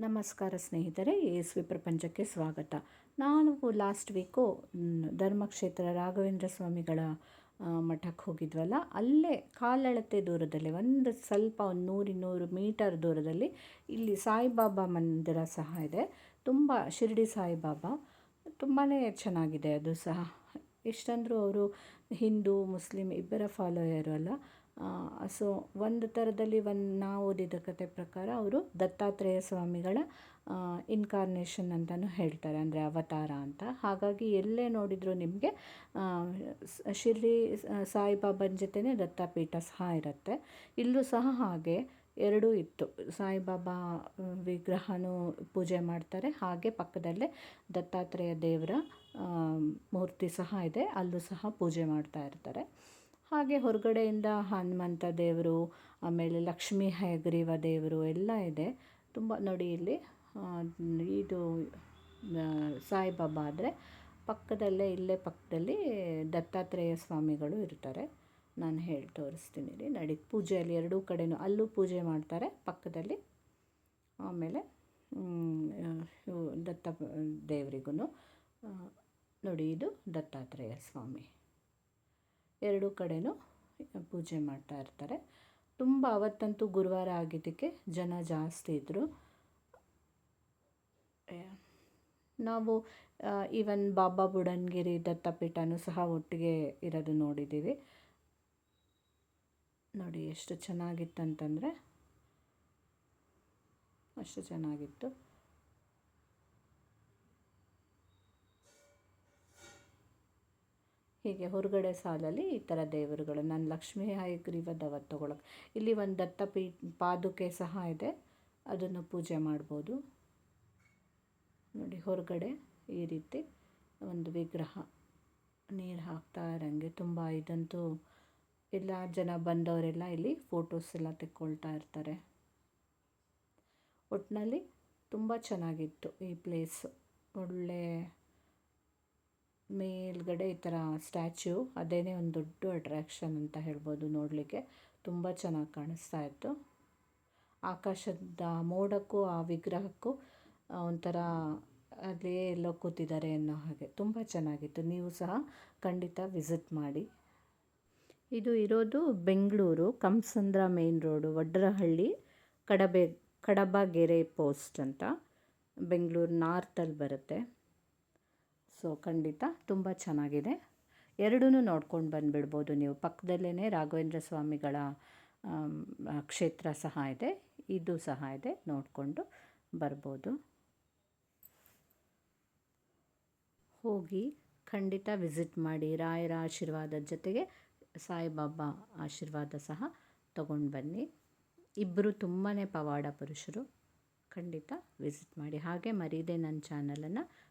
ನಮಸ್ಕಾರ ಸ್ನೇಹಿತರೆ ಯೇಸುವಿ ಪ್ರಪಂಚಕ್ಕೆ ಸ್ವಾಗತ. ನಾನು ಲಾಸ್ಟ್ ವೀಕು ಧರ್ಮಕ್ಷೇತ್ರ ರಾಘವೇಂದ್ರ ಸ್ವಾಮಿಗಳ ಮಠಕ್ಕೆ ಹೋಗಿದ್ವಲ್ಲ, ಅಲ್ಲೇ ಕಾಲಳತೆ ದೂರದಲ್ಲಿ, ಒಂದು ಸ್ವಲ್ಪ ಒಂದು ನೂರಿನ್ನೂರು ಮೀಟರ್ ದೂರದಲ್ಲಿ ಇಲ್ಲಿ ಸಾಯಿಬಾಬಾ ಮಂದಿರ ಸಹ ಇದೆ. ತುಂಬ ಶಿರಡಿ ಸಾಯಿಬಾಬಾ. ತುಂಬಾ ಚೆನ್ನಾಗಿದೆ ಅದು ಸಹ. ಎಷ್ಟಂದರೂ ಅವರು ಹಿಂದೂ, ಮುಸ್ಲಿಂ ಇಬ್ಬರ ಫಾಲೋಯರು ಅಲ್ಲ. ಸೊ ಒಂದು ಥರದಲ್ಲಿ ಒಂದು ನಾವು ಓದಿದ ಕತೆ ಪ್ರಕಾರ ಅವರು ದತ್ತಾತ್ರೇಯ ಸ್ವಾಮಿಗಳ ಇನ್ಕಾರ್ನೇಷನ್ ಅಂತಲೂ ಹೇಳ್ತಾರೆ, ಅಂದರೆ ಅವತಾರ ಅಂತ. ಹಾಗಾಗಿ ಎಲ್ಲೇ ನೋಡಿದರೂ ನಿಮಗೆ ಶಿರ್ಡಿ ಸಾಯಿಬಾಬನ ಜೊತೆನೇ ದತ್ತಪೀಠ ಸಹ ಇರುತ್ತೆ. ಇಲ್ಲೂ ಸಹ ಹಾಗೆ ಎರಡೂ ಇತ್ತು. ಸಾಯಿಬಾಬಾ ವಿಗ್ರಹನೂ ಪೂಜೆ ಮಾಡ್ತಾರೆ. ಹಾಗೆ ಪಕ್ಕದಲ್ಲೇ ದತ್ತಾತ್ರೇಯ ದೇವರ ಮೂರ್ತಿ ಸಹ ಇದೆ. ಅಲ್ಲೂ ಸಹ ಪೂಜೆ ಮಾಡ್ತಾ ಇರ್ತಾರೆ. ಹಾಗೆ ಹೊರಗಡೆಯಿಂದ ಹನುಮಂತ ದೇವರು, ಆಮೇಲೆ ಲಕ್ಷ್ಮೀ ಹಯಗ್ರೀವ ದೇವರು ಎಲ್ಲ ಇದೆ. ತುಂಬ ನೋಡಿ ಇಲ್ಲಿ ಇದು ಸಾಯಿಬಾಬಾ ಆದರೆ ಪಕ್ಕದಲ್ಲೇ, ಇಲ್ಲೇ ಪಕ್ಕದಲ್ಲಿ ದತ್ತಾತ್ರೇಯ ಸ್ವಾಮಿಗಳು ಇರ್ತಾರೆ. ನಾನು ಹೇಳಿ ತೋರಿಸ್ತೀನಿ ರೀ. ನಡಿ, ಪೂಜೆಯಲ್ಲಿ ಎರಡೂ ಕಡೆನೂ ಅಲ್ಲೂ ಪೂಜೆ ಮಾಡ್ತಾರೆ ಪಕ್ಕದಲ್ಲಿ. ಆಮೇಲೆ ದತ್ತ ದೇವರಿಗೂ ನೋಡಿ ಇದು ದತ್ತಾತ್ರೇಯ ಸ್ವಾಮಿ. ಎರಡೂ ಕಡೆಯೂ ಪೂಜೆ ಮಾಡ್ತಾ ಇರ್ತಾರೆ. ತುಂಬ ಅವತ್ತಂತೂ ಗುರುವಾರ ಆಗಿದ್ದಕ್ಕೆ ಜನ ಜಾಸ್ತಿ ಇದ್ದರು ನಾವು ಈವನ್ ಬಾಬಾ ಬುಡನ್ಗಿರಿ ದತ್ತಪೀಠನೂ ಸಹ ಒಟ್ಟಿಗೆ ಇರೋದು ನೋಡಿದ್ದೀವಿ. ನೋಡಿ, ಎಷ್ಟು ಚೆನ್ನಾಗಿತ್ತಂತಂದರೆ, ಅಷ್ಟು ಚೆನ್ನಾಗಿತ್ತು. ಹೀಗೆ ಹೊರಗಡೆ ಸಾಲಲ್ಲಿ ಈ ಥರ ದೇವರುಗಳು. ನಾನು ಲಕ್ಷ್ಮೀ ಹಯಗ್ರೀವದವ ತೊಗೊಳಕ್ಕೆ ಇಲ್ಲಿ ಒಂದು ದತ್ತಪೀ ಪಾದುಕೆ ಸಹ ಇದೆ. ಅದನ್ನು ಪೂಜೆ ಮಾಡ್ಬೋದು. ನೋಡಿ, ಹೊರಗಡೆ ಈ ರೀತಿ ಒಂದು ವಿಗ್ರಹ ನೀರು ಹಾಕ್ತಾ ಇರಂಗೆ ತುಂಬ ಇದಂತೂ ಎಲ್ಲ ಜನ ಬಂದವರೆಲ್ಲ ಇಲ್ಲಿ ಫೋಟೋಸ್ ಎಲ್ಲ ತೆಕ್ಕೊಳ್ತಾ ಇರ್ತಾರೆ. ಒಟ್ಟಿನಲ್ಲಿ ತುಂಬ ಚೆನ್ನಾಗಿತ್ತು ಈ ಪ್ಲೇಸು ಒಳ್ಳೆ ಮೇಲ್ಗಡೆ ಈ ಥರ ಸ್ಟ್ಯಾಚ್ಯೂ ಅದೇನೇ ಒಂದು ದೊಡ್ಡ ಅಟ್ರ್ಯಾಕ್ಷನ್ ಅಂತ ಹೇಳ್ಬೋದು ನೋಡಲಿಕ್ಕೆ. ತುಂಬ ಚೆನ್ನಾಗಿ ಕಾಣಿಸ್ತಾ ಇತ್ತು. ಆಕಾಶದ ಮೋಡಕ್ಕೂ, ಆ ವಿಗ್ರಹಕ್ಕೂ ಒಂಥರ ಅಲ್ಲೇ ಎಲ್ಲೋ ಕೂತಿದ್ದಾರೆ ಅನ್ನೋ ಹಾಗೆ. ತುಂಬ ಚೆನ್ನಾಗಿತ್ತು. ನೀವು ಸಹ ಖಂಡಿತ ವಿಸಿಟ್ ಮಾಡಿ. ಇದು ಇರೋದು Bengaluru Kamsandra main road, Vadrahalli, ಕಡಬೆ, Kadabagere post ಅಂತ. ಬೆಂಗಳೂರು ನಾರ್ತಲ್ಲಿ ಬರುತ್ತೆ. ಸೊ ಖಂಡಿತ ತುಂಬ ಚೆನ್ನಾಗಿದೆ. ಎರಡೂ ನೋಡ್ಕೊಂಡು ಬಂದುಬಿಡ್ಬೋದು ನೀವು. ಪಕ್ಕದಲ್ಲೇ ರಾಘವೇಂದ್ರ ಸ್ವಾಮಿಗಳ ಕ್ಷೇತ್ರ ಸಹ ಇದೆ. ಇದು ಸಹ ಇದೆ. ನೋಡಿಕೊಂಡು ಬರ್ಬೋದು. ಹೋಗಿ ಖಂಡಿತ ವಿಸಿಟ್ ಮಾಡಿ ರಾಯರ ಆಶೀರ್ವಾದದ ಜೊತೆಗೆ ಸಾಯಿಬಾಬಾ ಆಶೀರ್ವಾದ ಸಹ ತಗೊಂಡು ಬನ್ನಿ. ಇಬ್ಬರು ತುಂಬಾ ಪವಾಡ ಪುರುಷರು ಖಂಡಿತ ವಿಸಿಟ್ ಮಾಡಿ. ಹಾಗೆ ಮರೀದೆ ನನ್ನ ಚಾನಲನ್ನು